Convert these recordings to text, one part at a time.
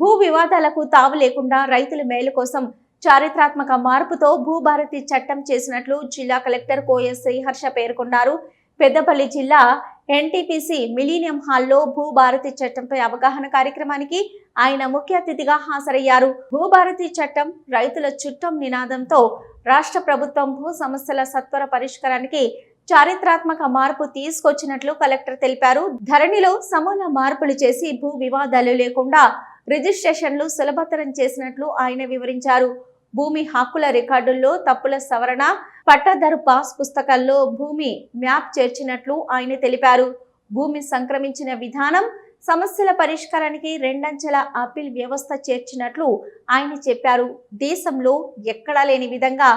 భూ వివాదాలకు తావు లేకుండా రైతుల మేలు కోసం చారిత్రాత్మక మార్పుతో భూభారతి చట్టం చేసినట్లు జిల్లా కలెక్టర్ కోఎస్ శ్రీహర్ష పేర్కొన్నారు. పెద్దపల్లి జిల్లా ఎన్టీపీసీ మిలీనియం హాల్లో భూభారతి చట్టంపై అవగాహన కార్యక్రమానికి ఆయన ముఖ్య అతిథిగా హాజరయ్యారు. భూభారతి చట్టం రైతుల చుట్టం నినాదంతో రాష్ట్ర ప్రభుత్వం భూ సమస్యల సత్వర పరిష్కారానికి చారిత్రాత్మక మార్పు తీసుకొచ్చినట్లు కలెక్టర్ తెలిపారు. ధరణిలో సమూల మార్పులు చేసి భూ వివాదాలు లేకుండా రిజిస్ట్రేషన్లు సులభతరం చేసినట్లు ఆయన వివరించారు. భూమి హక్కుల రికార్డుల్లో తప్పుల సవరణ పట్టాదారు పాస్ పుస్తకాల్లో భూమి మ్యాప్ చేర్చినట్లు ఆయన తెలిపారు. భూమి సంక్రమించిన విధానం సమస్యల పరిష్కారానికి రెండంచెల అప్పీల్ వ్యవస్థ చేర్చినట్లు ఆయన చెప్పారు. దేశంలో ఎక్కడా లేని విధంగా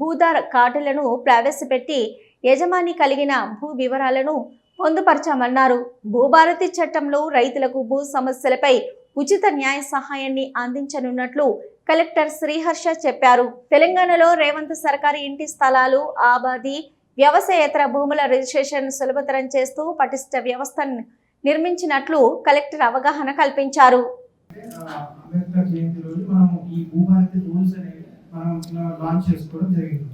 భూధార కార్డులను ప్రవేశపెట్టి యజమాని కలిగిన భూ వివరాలను పొందుపరచామన్నారు. భూభారతి చట్టంలో రైతులకు భూ సమస్యలపై ఉచిత న్యాయ సహాయాన్ని అందించనున్నట్లు కలెక్టర్ శ్రీహర్ష చెప్పారు. తెలంగాణలో రేవంత్ సర్కారు ఇంటి స్థలాలు ఆబాది వ్యవసాయేతర భూముల రిజిస్ట్రేషన్ సులభతరం చేస్తూ పటిష్ట వ్యవస్థను నిర్మించినట్లు కలెక్టర్ అవగాహన కల్పించారు. అంబేద్కర్ జయంతి రోజు మనం ఈ భూభారతి రూల్స్ అనేవి మనం లాంచ్ చేసుకోవడం జరిగింది.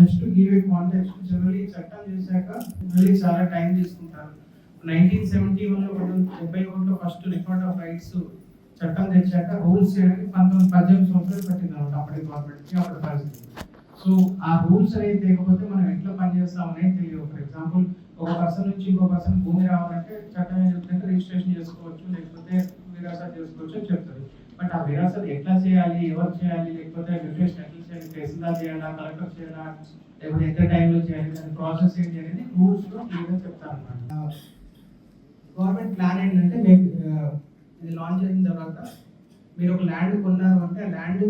Just give a contact generally చట్టం చేశాక మళ్ళీ చాలా టైం తీసుకుంటారు. నైన్టీన్ సెవెంటీ వన్లో డెబ్బై ఒకటిలో ఫస్ట్ రికార్డ్ ఆఫ్ రైట్స్ చట్టం తెచ్చాక రూల్స్ చేయడానికి పంతొమ్మిది పద్దెనిమిది సంవత్సరాలు పట్టింది అనమాట అప్పటి గవర్నమెంట్కి అప్పటి పరిస్థితి. సో ఆ రూల్స్ అనేది లేకపోతే మనం ఎట్లా పనిచేస్తాం అనేది తెలియదు. ఫర్ ఎగ్జాంపుల్ ఒక పర్సన్ నుంచి ఇంకో పర్సన్ భూమి రావాలంటే చట్టం ఏం రిజిస్ట్రేషన్ చేసుకోవచ్చు లేకపోతే విరాసత్ చేసుకోవచ్చు అని చెప్తుంది. బట్ ఆ విరాసత్ ఎట్లా చేయాలి ఎవరు చేయాలి లేకపోతే రిజిస్ట్రేషన్ ఎట్లా చేయాలి తహసీల్దార్ చేయాలా కలెక్టర్ చేయాలా లేకపోతే ఎంత టైంలో చేయాలి దాని ప్రాసెస్ ఏంటి అనేది రూల్స్లో క్లియర్గా చెప్తారు అనమాట గవర్నమెంట్ ప్లాన్ ఏంటంటే మేము ఇది లాంచ్ అయిన తర్వాత మీరు ఒక ల్యాండ్ కొన్నారు అంటే ఆ ల్యాండ్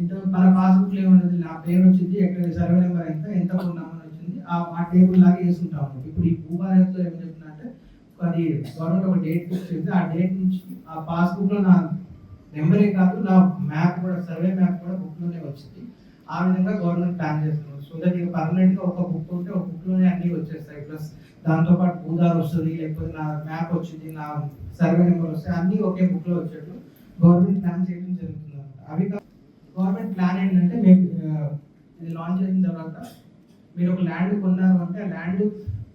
ఇంత మన పాస్బుక్లో ఉన్నది నా పేరు వచ్చింది ఎక్కడ సర్వే నెంబర్ ఎంత ఎంత కొన్నామని వచ్చింది. ఆ టేబుల్ లాగా వేసుకుంటాం ఇప్పుడు ఈ భూభారత్లో ఏం చెప్తుందంటే అది గవర్నమెంట్ ఒక డేట్ ఫిక్స్ చేసి ఆ డేట్ నుంచి ఆ పాస్బుక్లో నా నెంబరే కాదు నా మ్యాప్ కూడా సర్వే మ్యాప్ కూడా బుక్లోనే వచ్చింది. ఆ విధంగా గవర్నమెంట్ ప్లాన్ చేస్తున్నారు సో దట్ ఇక పర్మనెంట్గా ఒక బుక్ ఉంటే ఒక బుక్లోనే అన్ని వచ్చేస్తాయి. ప్లస్ దాంతో పాటు వస్తుంది లేకపోతే నా మ్యాప్ వచ్చింది నా సర్వే నెంబర్ వస్తాయి అన్ని ఒకే బుక్లో వచ్చేట్లు గవర్నమెంట్ ప్లాన్ చేయడం జరుగుతుంది అవి గవర్నమెంట్ ప్లాన్ ఏంటంటే మేము ఇది లాంచ్ అయిన తర్వాత మీరు ఒక ల్యాండ్ కొన్నారు అంటే ఆ ల్యాండ్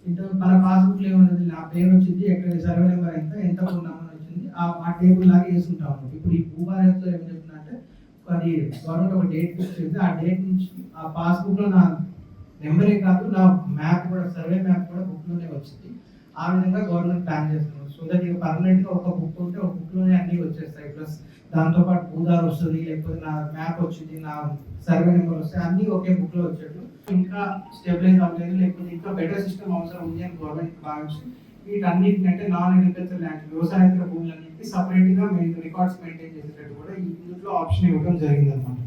ఇంట్లో మన పాస్బుక్లో ఉన్నది నా పేరు వచ్చింది ఎక్కడ సర్వే నెంబర్ ఎంత ఎంత కొన్నామని వచ్చింది ఆ టేబుల్ లాగా వేసుకుంటాం ఇప్పుడు ఈ భూభారత్లో ఏం చెప్తుందంటే అది గవర్నమెంట్ ఒక డేట్ ఫిక్స్ చేసి ఆ డేట్ నుంచి ఆ పాస్బుక్లో నా నెంబరే కాదు నా మ్యాప్ కూడా సర్వే మ్యాప్ కూడా వచ్చింది ఆ విధంగా గవర్నమెంట్ ప్లాన్ చేస్తున్నారు సో దట్ ఇక పర్మనెంట్గా ఒక బుక్ ఉంటే ఒక బుక్లోనే అన్ని వచ్చేస్తాయి. ప్లస్ దాంతో పాటు భూదార్ వస్తుంది లేకపోతే నా మ్యాప్ వచ్చింది నా సర్వే నెంబర్ వస్తాయి. అన్ని ఒకే బుక్లో వచ్చేట్లు ఇంకా స్టెబిలైజ్ అవ్వలేదు లేకపోతే ఇంకా బెటర్ సిస్టమ్ అవసరం ఉంది అని గవర్నమెంట్ భావించి వీటన్నిటిని అంటే నాన్ అగ్రికల్చర్ ల్యాండ్ వ్యవసాయేతర భూములన్నింటినీ సపరేట్గా రికార్డ్స్ మెయింటైన్ చేసేటట్టు కూడా ఈ ఇందులో ఆప్షన్ ఇవ్వడం జరిగింది అనమాట